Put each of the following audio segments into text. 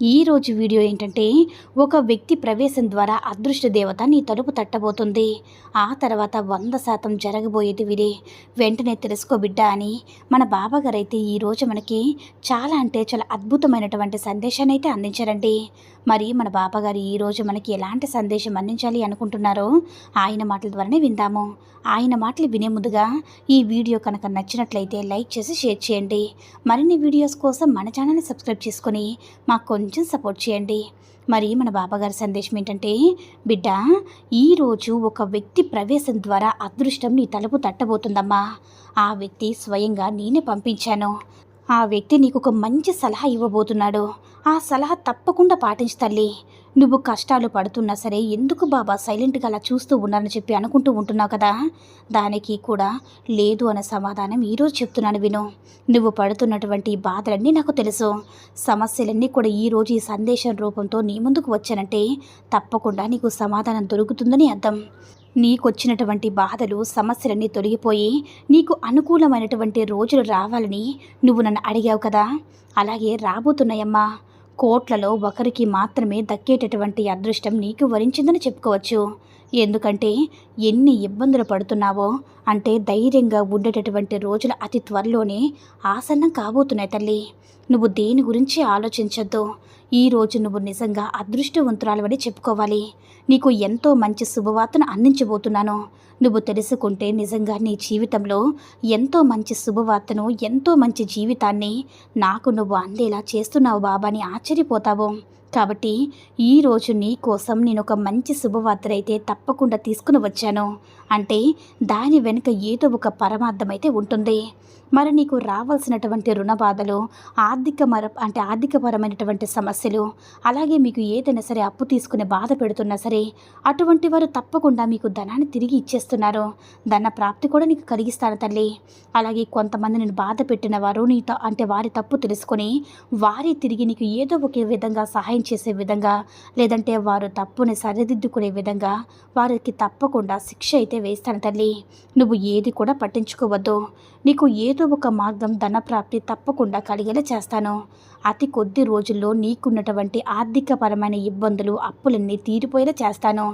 ఈ రోజు వీడియో ఏంటంటే ఒక వ్యక్తి ప్రవేశం ద్వారా అదృష్ట దేవత నీ తలుపు తట్టబోతుంది. ఆ తర్వాత వంద శాతం జరగబోయేది విడే వెంటనే తెలుసుకో బిడ్డ అని మన బాబాగారు అయితే ఈరోజు మనకి చాలా అంటే చాలా అద్భుతమైనటువంటి సందేశాన్ని అయితే అందించారండి. మరి మన బాబాగారు ఈరోజు మనకి ఎలాంటి సందేశం అందించాలి అనుకుంటున్నారో ఆయన మాటల ద్వారానే విందాము. ఆయన మాటలు వినే ముందుగా ఈ వీడియో కనుక నచ్చినట్లయితే లైక్ చేసి షేర్ చేయండి. మరిన్ని వీడియోస్ కోసం మన ఛానల్ని సబ్స్క్రైబ్ చేసుకొని మాకు కొంచెం సపోర్ట్ చేయండి. మరి మన బాబాగారి సందేశం ఏంటంటే బిడ్డ ఈరోజు ఒక వ్యక్తి ప్రవేశం ద్వారా అదృష్టం నీ తలుపు తట్టబోతుందమ్మా. ఆ వ్యక్తి స్వయంగా నేనే పంపించాను. ఆ వ్యక్తి నీకు ఒక మంచి సలహా ఇవ్వబోతున్నాడు. ఆ సలహా తప్పకుండా పాటించు తల్లి. నువ్వు కష్టాలు పడుతున్నా సరే ఎందుకు బాబా సైలెంట్గా అలా చూస్తూ ఉన్నారని చెప్పి అనుకుంటూ ఉంటున్నావు కదా? దానికి కూడా లేదు అనే సమాధానం ఈరోజు చెప్తున్నాను విను. నువ్వు పడుతున్నటువంటి బాధలన్నీ నాకు తెలుసు. సమస్యలన్నీ కూడా ఈరోజు ఈ సందేశం రూపంతో నీ ముందుకు వచ్చానంటే తప్పకుండా నీకు సమాధానం దొరుకుతుందని అర్థం. నీకొచ్చినటువంటి బాధలు సమస్యలన్నీ తొలగిపోయి నీకు అనుకూలమైనటువంటి రోజులు రావాలని నువ్వు నన్ను అడిగావు కదా? అలాగే రాబోతున్నాయమ్మా. కోట్లలో ఒకరికి మాత్రమే దక్కేటటువంటి అదృష్టం నీకు వరించిందని చెప్పుకోవచ్చు. ఎందుకంటే ఎన్ని ఇబ్బందులు పడుతున్నావో అంటే ధైర్యంగా ఉండేటటువంటి రోజులు అతి త్వరలోనే ఆసన్నం కాబోతున్నాయి తల్లి. నువ్వు దేని గురించి ఆలోచించొద్దు. ఈరోజు నువ్వు నిజంగా అదృష్టవంతురాలవని చెప్పుకోవాలి. నీకు ఎంతో మంచి శుభవార్తను అందించబోతున్నాను. నువ్వు తెలుసుకుంటే నిజంగా నీ జీవితంలో ఎంతో మంచి శుభవార్తను ఎంతో మంచి జీవితాన్ని నాకు నువ్వు అందేలా చేస్తున్నావు బాబాని ఆశ్చర్యపోతావు. కాబట్టి ఈరోజు నీ కోసం నేను ఒక మంచి శుభవార్తనైతే తప్పకుండా తీసుకుని వచ్చాను. అంటే దాని వెనుక ఏదో ఒక పరమార్థం అయితే ఉంటుంది. మరి నీకు రావాల్సినటువంటి రుణ బాధలు ఆర్థిక మర అంటే ఆర్థికపరమైనటువంటి సమస్యలు అలాగే మీకు ఏదైనా సరే అప్పు తీసుకుని బాధ పెడుతున్నా సరే అటువంటి వారు తప్పకుండా మీకు ధనాన్ని తిరిగి ఇచ్చేస్తున్నారు. ధన ప్రాప్తి కూడా నీకు కలిగిస్తాను తల్లి. అలాగే కొంతమంది నేను బాధ పెట్టిన వారు నీతో అంటే వారి తప్పు తెలుసుకొని వారి తిరిగి నీకు ఏదో ఒక విధంగా సహాయం చేసే విధంగా లేదంటే వారు తప్పుని సరిదిద్దుకునే విధంగా వారికి తప్పకుండా శిక్ష అయితే వేస్తాను తల్లి. నువ్వు ఏది కూడా పట్టించుకోవద్దు. నీకు ఏదో ఒక మార్గం ధనప్రాప్తి తప్పకుండా కలిగేలా చేస్తాను. అతి కొద్ది రోజుల్లో నీకున్నటువంటి ఆర్థికపరమైన ఇబ్బందులు అప్పులన్నీ తీరిపోయేలా చేస్తాను.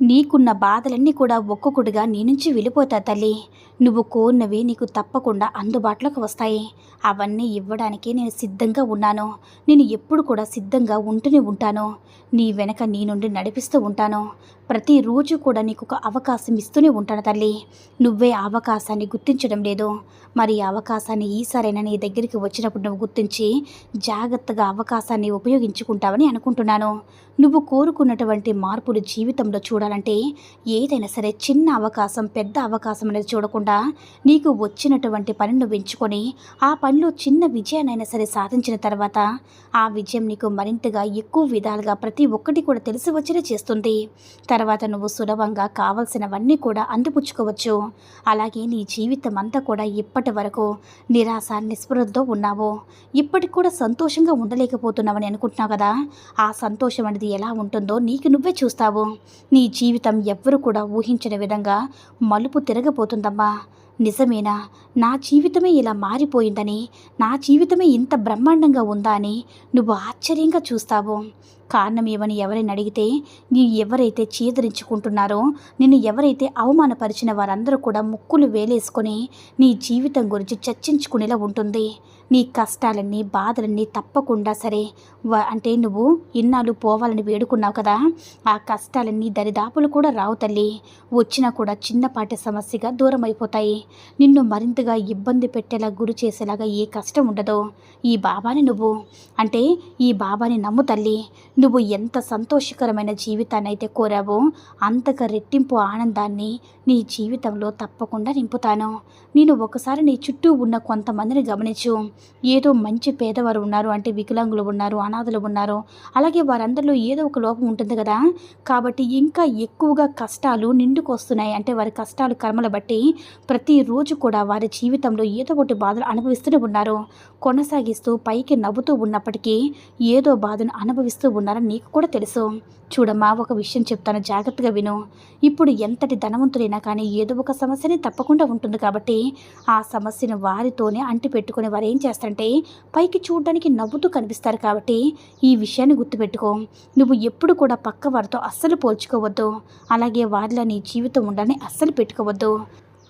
నీకున్న బాధలన్నీ కూడా ఒక్కొక్కటిగా నీ నుంచి వెళ్ళిపోతా తల్లి. నువ్వు కోరినవి నీకు తప్పకుండా అందుబాటులోకి వస్తాయి. అవన్నీ ఇవ్వడానికి నేను సిద్ధంగా ఉన్నాను. నేను ఎప్పుడు కూడా సిద్ధంగా ఉంటూనే ఉంటాను. నీ వెనక నీ నుండి నడిపిస్తూ ఉంటాను. ప్రతిరోజు కూడా నీకు ఒక అవకాశం ఇస్తూనే ఉంటాను తల్లి. నువ్వే అవకాశాన్ని గుర్తించడం లేదు. మరి అవకాశాన్ని ఈసారైనా నీ దగ్గరికి వచ్చినప్పుడు నువ్వు గుర్తించి జాగ్రత్తగా అవకాశాన్ని ఉపయోగించుకుంటావని అనుకుంటున్నాను. నువ్వు కోరుకున్నటువంటి మార్పులు జీవితంలో చూడాలంటే ఏదైనా సరే చిన్న అవకాశం పెద్ద అవకాశం అనేది చూడకుండా నీకు వచ్చినటువంటి పని నువ్వు ఎంచుకొని ఆ పనిలో చిన్న విజయాన్నైనా సరే సాధించిన తర్వాత ఆ విజయం నీకు మరింతగా ఎక్కువ విధాలుగా ప్రతి ఒక్కటి కూడా తెలిసి వచ్చేలా చేస్తుంది. తర్వాత నువ్వు సులభంగా కావలసినవన్నీ కూడా అందిపుచ్చుకోవచ్చు. అలాగే నీ జీవితం అంతా కూడా ఇప్పటి వరకు నిరాశ నిస్పృహతో ఉన్నావు. ఇప్పటికి కూడా సంతోషంగా ఉండలేకపోతున్నావని అనుకుంటున్నావు కదా? ఆ సంతోషం అనేది ఎలా ఉంటుందో నీకు నువ్వే చూస్తావు. నీ జీవితం ఎవ్వరు కూడా ఊహించిన విధంగా మలుపు తిరగబోతుందమ్మా. నిజమేనా? నా జీవితమే ఇలా మారిపోయిందని నా జీవితమే ఇంత బ్రహ్మాండంగా ఉందా అని నువ్వు ఆశ్చర్యంగా చూస్తావు. కారణం ఏమని ఎవరైనా అడిగితే నీ ఎవరైతే చీదరించుకుంటున్నారో నిన్ను ఎవరైతే అవమానపరిచిన వారందరూ కూడా ముక్కులు వేలేసుకొని నీ జీవితం గురించి చర్చించుకునేలా ఉంటుంది. నీ కష్టాలన్నీ బాధలన్నీ తప్పకుండా సరే. అంటే నువ్వు ఇన్నాళ్ళు పోవాలని వేడుకున్నావు కదా ఆ కష్టాలన్నీ దరిదాపులు కూడా రావు తల్లి. వచ్చినా కూడా చిన్నపాటి సమస్యగా దూరం అయిపోతాయి నిన్ను మరింతగా ఇబ్బంది పెట్టేలా గురి చేసేలాగా ఏ కష్టం ఉండదు. ఈ బాబాని నువ్వు. అంటే ఈ బాబాని నమ్ము తల్లి. నువ్వు ఎంత సంతోషకరమైన జీవితాన్ని అయితే కోరావో అంతగా రెట్టింపు ఆనందాన్ని నీ జీవితంలో తప్పకుండా నింపుతాను. నేను ఒకసారి నీ చుట్టూ ఉన్న కొంతమందిని గమనించు. ఏదో మంచి పేదవారు ఉన్నారు అంటే వికలాంగులు ఉన్నారు అనాథలు ఉన్నారు. అలాగే వారందరిలో ఏదో ఒక లోపం ఉంటుంది కదా? కాబట్టి ఇంకా ఎక్కువగా కష్టాలు నిండుకొస్తున్నాయి అంటే వారి కష్టాలు కర్మల బట్టి ప్రతిరోజు కూడా వారి జీవితంలో ఏదో ఒకటి బాధలు అనుభవిస్తూనే ఉన్నారు. కొనసాగిస్తూ పైకి నవ్వుతూ ఉన్నప్పటికీ ఏదో బాధను అనుభవిస్తూ ఉన్నారు ఉన్నారని నీకు కూడా తెలుసు. చూడమ్మా ఒక విషయం చెప్తాను జాగ్రత్తగా విను. ఇప్పుడు ఎంతటి ధనవంతులైనా కానీ ఏదో ఒక సమస్యనే తప్పకుండా ఉంటుంది కాబట్టి ఆ సమస్యను వారితోనే అంటి పెట్టుకుని వారు ఏం చేస్తారంటే పైకి చూడడానికి నవ్వుతూ కనిపిస్తారు కాబట్టి ఈ విషయాన్ని గుర్తుపెట్టుకో. నువ్వు ఎప్పుడు కూడా పక్క వారితో అస్సలు పోల్చుకోవద్దు. అలాగే వారిలో నీ జీవితం ఉండాలని అస్సలు పెట్టుకోవద్దు.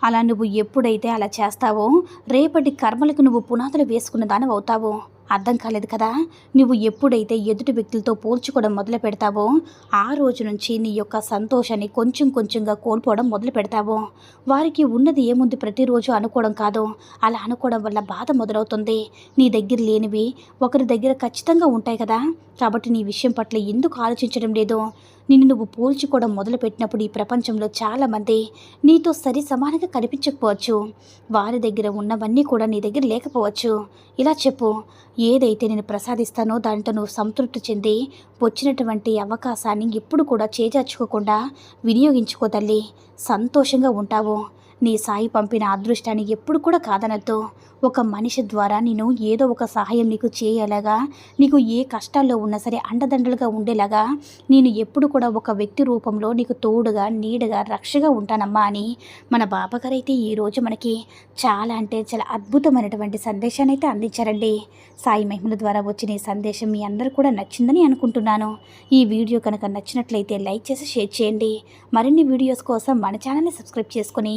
అలా నువ్వు ఎప్పుడైతే అలా చేస్తావో రేపటి కర్మలకు నువ్వు పునాదులు వేసుకున్న దాని అవుతావో అర్థం కాలేదు కదా? నువ్వు ఎప్పుడైతే ఎదుటి వ్యక్తులతో పోల్చుకోవడం మొదలు పెడతావో ఆ రోజు నుంచి నీ యొక్క సంతోషాన్ని కొంచెం కొంచెంగా కోల్పోవడం మొదలు పెడతావో. వారికి ఉన్నది ఏముంది ప్రతిరోజు అనుకోవడం కాదు అలా అనుకోవడం వల్ల బాధ మొదలవుతుంది. నీ దగ్గర లేనివి ఒకరి దగ్గర ఖచ్చితంగా ఉంటాయి కదా? కాబట్టి నీ విషయం పట్ల ఎందుకు ఆలోచించడం లేదు? నిన్ను నువ్వు పోల్చుకోవడం మొదలుపెట్టినప్పుడు ఈ ప్రపంచంలో చాలామంది నీతో సరి సమానంగా కనిపించకపోవచ్చు. వారి దగ్గర ఉన్నవన్నీ కూడా నీ దగ్గర లేకపోవచ్చు. ఇలా చెప్పు. ఏదైతే నేను ప్రసాదిస్తానో దానితో నువ్వు సంతృప్తి చెంది వచ్చినటువంటి అవకాశాన్ని ఎప్పుడు కూడా చేజార్చుకోకుండా వినియోగించుకో తల్లి. సంతోషంగా ఉంటావు. నీ సాయి పంపిన అదృష్టాన్ని ఎప్పుడు కూడా కాదనద్దు. ఒక మనిషి ద్వారా నేను ఏదో ఒక సహాయం నీకు చేయలాగా నీకు ఏ కష్టాల్లో ఉన్నా సరే అండదండలుగా ఉండేలాగా నేను ఎప్పుడు కూడా ఒక వ్యక్తి రూపంలో నీకు తోడుగా నీడగా రక్షగా ఉంటానమ్మా అని మన బాబాగారు అయితే ఈరోజు మనకి చాలా అంటే చాలా అద్భుతమైనటువంటి సందేశాన్ని అయితే అందించారండి. సాయి మహిమల ద్వారా వచ్చిన ఈ సందేశం మీ అందరూ కూడా నచ్చిందని అనుకుంటున్నాను. ఈ వీడియో కనుక నచ్చినట్లయితే లైక్ చేసి షేర్ చేయండి. మరిన్ని వీడియోస్ కోసం మన ఛానల్ని సబ్స్క్రైబ్ చేసుకొని